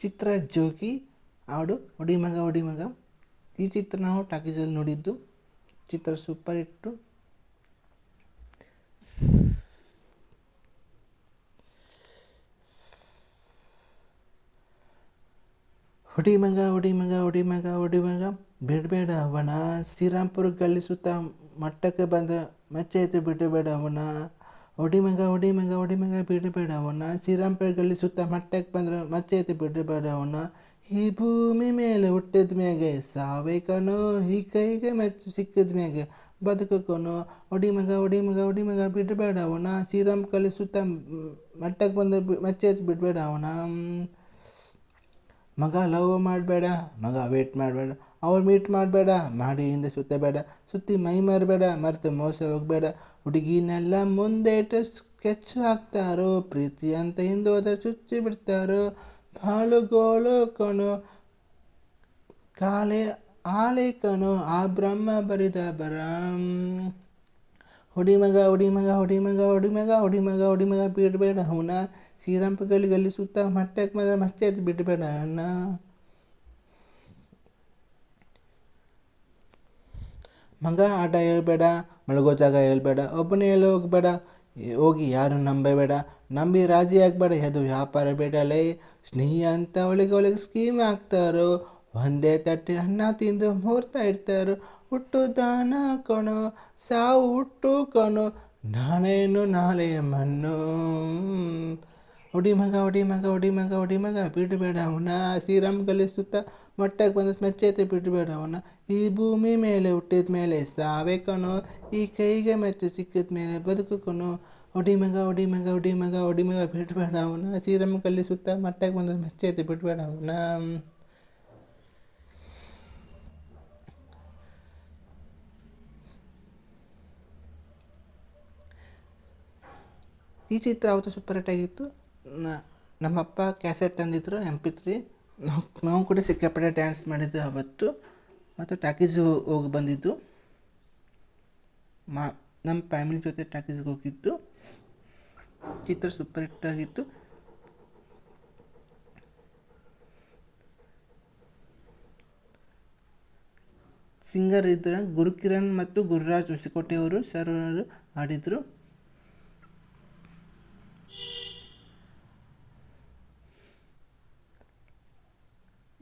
ಚಿತ್ರ ಜೋಗಿ ಹಾಡು, ಒಡಿಮಗ ಒಡಿಮಗ. ಈ ಚಿತ್ರ ನಾವು ಟಾಕೀಸಲ್ಲಿ ನೋಡಿದ್ದು. ಚಿತ್ರ ಸೂಪರ್ ಹಿಟ್ಟು. ಹೊಡಿಮಗ ಹೊಡಿಮಗ ಹೊಡಿಮಗ ಹೊಡಿಮಗ ಬಿಡಬೇಡ ಅವನ. ಶ್ರೀರಾಮ್ಪುರ ಗಲ್ಲಿ ಸುತ್ತ ಮಟ್ಟಕ್ಕೆ ಬಂದ ಮಚ್ಚೈತೆ ಬಿಡಬೇಡ ಅವನ. ಒಡಿಮಗ ಒಡಿಮಗ ಬಿಡಬೇಡ ಅವನ ಶ್ರೀರಾಮ್ಪುರ ಗಲ್ಲಿ ಸುತ್ತ ಮಟ್ಟಕ್ಕೆ ಬಂದ್ರೆ ಮಚ್ಚೈತೆ ಬಿಡಬೇಡ ಅವನ ಈ ಭೂಮಿ ಮೇಲೆ ಹುಟ್ಟಿದ ಮ್ಯಾಗೆ ಸಾವೇ ಕಣೋ, ಈ ಕೈಗೆ ಮೆಚ್ಚು ಸಿಕ್ಕಿದ ಮ್ಯಾಗೆ ಬದುಕಕೊನು ಒಡಿಮಗ ಒಡಿಮಗ ಒಡಿಮಗ ಬಿಡಬೇಡ ಅವನ ಶ್ರೀರಾಮ್ ಗಲ್ಲಿ ಸುತ್ತ ಮಟ್ಟಕ್ಕೆ ಬಂದ ಮಚ್ಚೈತೆ ಬಿಡಬೇಡ ಅವನ ಮಗ ಲವ್ ಮಾಡಬೇಡ, ಮಗ ವೇಟ್ ಮಾಡಬೇಡ, ಅವ್ರು ಮೀಟ್ ಮಾಡಬೇಡ ಮಾಡಿ ಹಿಂದೆ ಸುತ್ತಬೇಡ ಸುತ್ತಿ ಮೈ ಮರಬೇಡ, ಮರೆತು ಮೋಸ ಹೋಗಬೇಡ. ಹುಡುಗಿನೆಲ್ಲ ಮುಂದೆ ಸ್ಕೆಚ್ ಹಾಕ್ತಾರೋ, ಪ್ರೀತಿ ಅಂತ ಹಿಂದೆ ಹೋದ್ರೆ ಚುಚ್ಚಿ ಬಿಡ್ತಾರೋ, ಬಾಳು ಗೋಳು ಕಣೋ, ಕಾಲೇ ಆಲೆ ಕಣೋ, ಆ ಬ್ರಹ್ಮ ಬರಿದ ಬರಂ. ಹೊಡಿಮಗ ಹೊಡಿಮಗ ಹೊಡಿಮಗ ಹೊಡಿಮಗ ಹೊಡಿಮಗ ಹೊಡಿಮಗ ಬಿಡಬೇಡ ಅವನ ಶ್ರೀರಾಮ್ಪ ಗಲ್ಲಿ ಗಲ್ಲಿ ಸುತ್ತ ಮತ್ತೆ ಮಗ ಮಚ್ಚೆ ಬಿಡಬೇಡ ಅಣ್ಣ. ಮಗ ಆಟ ಹೇಳ್ಬೇಡ, ಮಲಗೋ ಜಾಗ ಹೇಳ್ಬೇಡ, ಒಬ್ಬನೇ ಹೇಳಿ ಹೋಗಬೇಡ, ಹೋಗಿ ಯಾರು ನಂಬಬೇಡ, ನಂಬಿ ರಾಜಿ ಆಗಬೇಡ ಅದು ವ್ಯಾಪಾರ ಬೇಡ ಲೈ. ಸ್ನೇಹಿ ಅಂತ ಒಳಗೆ ಒಳಗೆ ಸ್ಕೀಮ್ ಹಾಕ್ತಾರೋ ಒಂದೇ ತಟ್ಟೆ ಅನ್ನ ತಿಂದು ಮುಹೂರ್ತ ಇಡ್ತಾರು. ಹುಟ್ಟು ದಾನ ಕಣೋ, ಸಾವು ಹುಟ್ಟು ಕಣೋ ನಾನೇನು ನಾಳೆಯ ಮಣ್ಣು. ಒಡಿ ಮಗ ಒಡಿ ಮಗ ಒಡಿ ಮಗ ಒಡಿ ಮಗ ಬಿಡಬೇಡ ಅವನ. ಶ್ರೀರಾಮ್ ಕಲಿಸುತ್ತ ಸುತ್ತ ಮಟ್ಟಕ್ಕೆ ಬಂದ ಮೆಚ್ಚೈತೆ ಬಿಡಬೇಡ ಅವನ. ಈ ಭೂಮಿ ಮೇಲೆ ಹುಟ್ಟಿದ ಮೇಲೆ ಸಾವೇ ಕಣೋ, ಈ ಕೈಗೆ ಮೆಚ್ಚು ಸಿಕ್ಕಿದ ಮೇಲೆ ಬದುಕು ಕಣೋ. ಒಡಿ ಮಗ ಒಡಿ ಮಗ ಬಿಡಬೇಡ ಅವನ. ಶ್ರೀರಾಮ್ ಕಲಿಸುತ್ತ ಸುತ್ತ ಮಟ್ಟಕ್ಕೆ ಬಂದ ಮೆಚ್ಚೈತೆ ಬಿಡಬೇಡ ಅವನ. ಈ ಚಿತ್ರ ಅವತ್ತು ಸೂಪರ್ ಹಿಟ್ ಆಗಿತ್ತು. ನಮ್ಮಪ್ಪ ಕ್ಯಾಸೆಟ್ ತಂದಿದ್ರು ಎಂ ಪಿ ತ್ರೀ ನಾವು ನಾವು ಕೂಡ ಸಿಕ್ಕಾಪಟ್ಟೆ ಡ್ಯಾನ್ಸ್ ಮಾಡಿದ್ದು ಅವತ್ತು. ಮತ್ತು ಟಾಕೀಸ್ ಹೋಗಿ ಬಂದಿದ್ದು. ಮಾ, ನಮ್ಮ ಫ್ಯಾಮಿಲಿ ಜೊತೆ ಟಾಕೀಸ್ಗೆ ಹೋಗಿದ್ದು. ಚಿತ್ರ ಸೂಪರ್ ಹಿಟ್ ಆಗಿತ್ತು. ಸಿಂಗರ್ ಇದ್ದರೆ ಗುರುಕಿರಣ್ ಮತ್ತು ಗುರುರಾಜ್ ಹೊಸಕೋಟೆಯವರು ಸರ್ ಹಾಡಿದರು.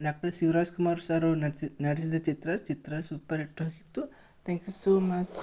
ಡಾಕ್ಟರ್ ಶಿವರಾಜ್ ಕುಮಾರ್ ಸರ್ ನಡೆಸಿ, ನಡೆಸಿದ ಚಿತ್ರ ಚಿತ್ರ ಸೂಪರ್ ಹಿಟ್ ಆಗಿತ್ತು. Thank you so much